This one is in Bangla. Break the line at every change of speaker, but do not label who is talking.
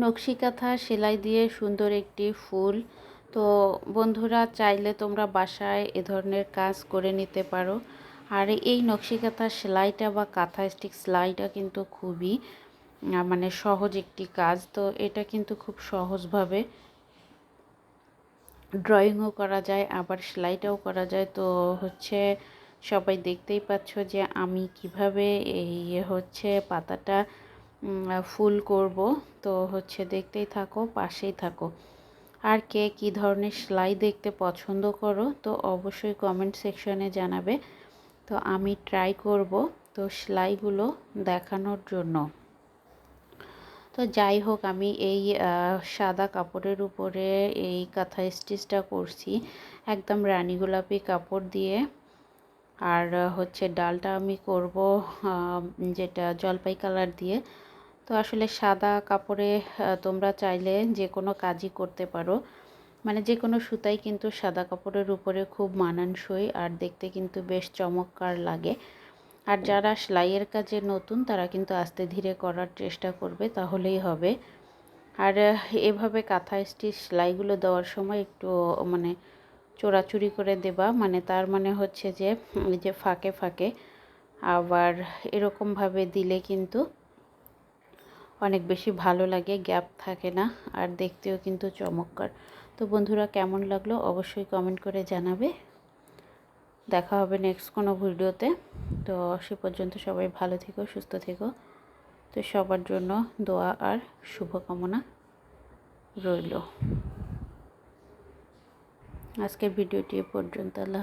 নকশি কাঁথা সেলাই দিয়ে সুন্দর একটি ফুল। তো বন্ধুরা, চাইলে তোমরা বাসায় এ ধরনের কাজ করে নিতে পারো। আর এই নকশি কাঁথা সেলাইটা বা কাঁথা স্টিক সেলাইটা কিন্তু খুবই মানে সহজ একটি কাজ। তো এটা কিন্তু খুব সহজভাবে ড্রয়িংও করা যায়, আবার সেলাইটাও করা যায়। তো হচ্ছে সবাই দেখতেই পাচ্ছ যে আমি কীভাবে এই হচ্ছে পাতাটা ফুল করব। তো হচ্ছে দেখতেই থাকো, পাশেই থাকো। আর কে কি ধরনের সেলাই দেখতে পছন্দ করো, তো অবশ্যই কমেন্ট সেকশনে জানাবে। তো আমি ট্রাই করব, তো সেলাইগুলো দেখানোর জন্য। তো যাই হোক, আমি এই সাদা কাপড়ের উপরে এই কাঁথা স্টিচটা করছি। একদম রানী গোলাপি কাপড় দিয়ে। আর হচ্ছে ডালটা আমি করব যেটা জলপাই কালার দিয়ে। তো আসলে সাদা কাপড়ে তোমরা চাইলে যে কোনো কাজই করতে পারো। মানে যে কোনো সুতাই কিন্তু সাদা কাপড়ের উপরে খুব মানানসই আর দেখতে কিন্তু বেশ চমৎকার লাগে। আর যারা সেলাইয়ের কাজে নতুন, তারা কিন্তু আস্তে ধীরে করার চেষ্টা করবে, তাহলেই হবে। আর এভাবে কাঁথা স্টিচ সেলাইগুলো দেওয়ার সময় একটু মানে চোরাচুরি করে দেবা। মানে তার মানে হচ্ছে যে যে ফাঁকে ফাঁকে আবার এরকমভাবে দিলে কিন্তু অনেক বেশি ভালো লাগে, গ্যাপ থাকে না, আর দেখতেও কিন্তু চমৎকার। তো বন্ধুরা, কেমন লাগল অবশ্যই কমেন্ট করে জানাবে। দেখা হবে নেক্সট কোনো ভিডিওতে। তো সে পর্যন্ত সবাই ভালো থেকো, সুস্থ থেকো। তো সবার জন্য দোয়া আর শুভকামনা রইল। আজকের ভিডিওটি পর্যন্ত। আল্লাহ